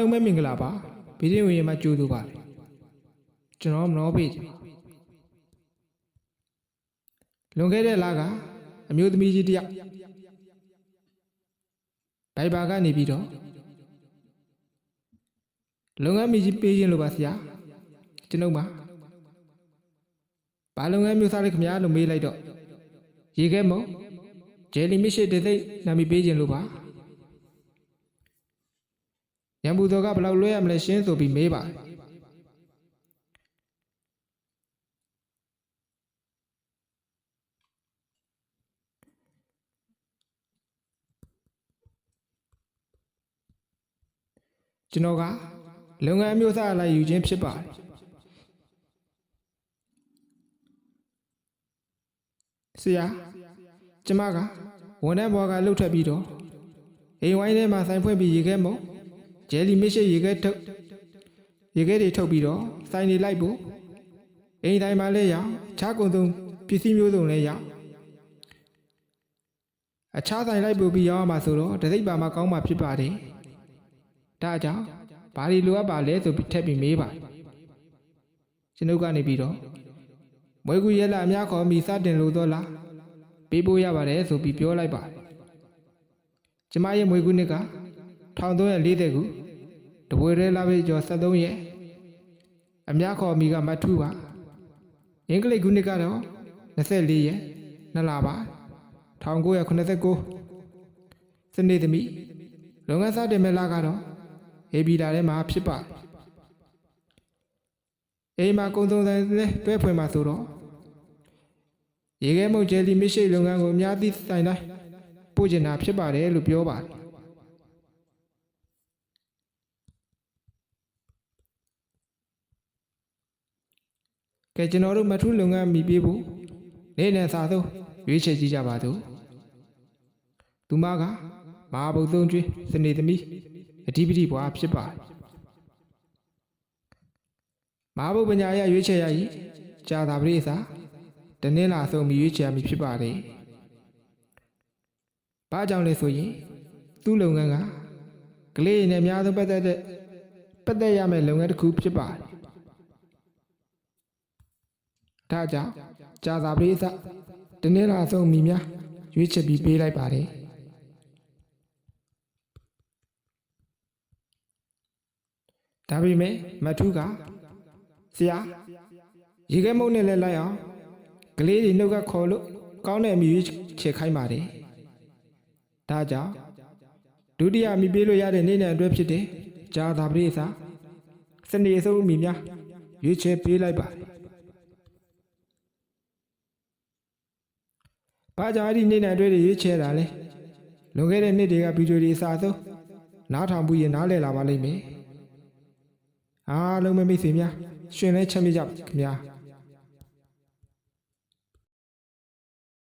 လုံးပဲမင်္ဂလာပါဗီဒီယိုရင်မှာကြိုးလို့ပါတယ်ကျွန်တော်မနောပေဂျလွန်ခဲ့တဲ့လကအမျိုးသမီးကြီးတစ်ယောက်ဘိုင်ဘာကနေပြီးတော့လုပ်ငန်းမကြီးပေးခြင်းလို့ပါဆရာကျွန်ုပ်ပါဘာလုပ်ငန်းမျိုးစားလဲခင်ဗျာလို့မေးလိုက်တော့ရေခဲမုံဂျယ်လီမစ်ရှိတဲ့သိနာမည်ပေးခြင်းလို့ပါ ရံပူတော်ကဘယ်လောက်လွှဲရမလဲရှင်းဆိုပြီးမေးပါတယ်ကျွန်တော်ကလုပ်ငန်းအမျိုးအစားအလိုက်ယူခြင်းဖြစ်ပါတယ်ဆရာကျမကဝန်ထမ်းဘွားကလှုပ်ထက်ပြီးတော့အိမ်ဝိုင်းထဲမှာဆိုင်ဖွင့်ပြီးရေခဲမုံ ဂျယ်လီမစ်ရှိရေခဲထုတ်ရေခဲတွေထုတ်ပြီးတော့စိုင်းနေလိုက်ဖို့အိမ်တိုင်းမှာလည်းရအောင်ခြားကုန်သုံးပစ္စည်းမျိုးစုံလည်းရအောင်အခြားဆိုင်လိုက်ပို့ပြီးရောင်းရမှာဆိုတော့တစိမ့်ပါမှာကောင်းမှာဖြစ်ပါတယ်ဒါကြောင့်ဘာတွေလိုအပ်ပါလဲဆိုပြီးထပ်ပြီးမေးပါကျွန်ုပ်ကနေပြီးတော့မွေးကူရဲလာအများခေါ်မိစတင်လို့တော့လားပေးဖို့ရပါတယ်ဆိုပြီးပြောလိုက်ပါတယ်ကျမရဲ့မွေးကူနှစ်က 1340ခုတပွေရဲလာပဲကျော်73ရက်အများခေါ်မိကမထူပါအင်္ဂလိပ်ခုနှစ်ကတော့24ရက်နှစ်လပါ1989စနေသမီးလုပ်ငန်းစတင်မဲ့လကတော့အေဘီလာထဲမှာဖြစ်ပါအိမ်မှာကုံသုံးဆိုင်နဲ့တွဲဖွင့်မှာဆိုတော့ရေခဲမုံဂျယ်လီမစ်ရှိလုပ်ငန်းကိုအများသိဆိုင်တိုင်းပို့ကျင်တာဖြစ်ပါတယ်လို့ပြောပါတယ် ကဲကျွန်တော်တို့မထုလုပ်ငန်းမိပေးဖို့နေ့နဲ့စာသုံးရွေးချယ်ကြည့်ကြပါစို့သူမကမဟာဘုတ်သုံးကျွေးစနေသမီးအဓိပတိဘွားဖြစ်ပါတယ်မဟာဘုတ်ပညာရရွေးချယ်ရည်ကြာသာပရိသတနင်္လာဆုံးမိရွေးချယ်ရမည်ဖြစ်ပါတယ်ဘာကြောင့်လဲဆိုရင်သူ့လုပ်ငန်းကကလေးတွေနဲ့အများဆုံးပတ်သက်တဲ့ပတ်သက်ရမယ့်လုပ်ငန်းတစ်ခုဖြစ်ပါတယ် ဒါကြောင့်ကြာသာပရိသတနင်္လာဆုံးမိများရွေးချယ်ပြီးပေးလိုက်ပါတယ်ဒါပေမဲ့မထုကဆရာရေခဲမုံနဲ့လဲလိုက်အောင်ကလေးတွေနှုတ်ကခေါ်လို့ကောင်းတဲ့အမိရွေးချယ်ခိုင်းပါတယ်ဒါကြောင့်ဒုတိယမိပေးလို့ရတဲ့နေ့နဲ့အတွဲဖြစ်တဲ့ကြာသာပရိသစနေဆုံးမိများရွေးချယ်ပေးလိုက်ပါတယ် ဘာကြောင့်အဲ့ဒီနေ့နဲ့တွေ့ရရွေးချယ်တာလဲလွန်ခဲ့တဲ့နှစ်တွေကဗီဒီယိုတွေအစားဆုံးနားထောင်ပြီးရင်နားလည်လာပါလိမ့်မယ်အားလုံးပဲမိတ်ဆွေများရှင်လဲချက်မြကြပါခင်ဗျာ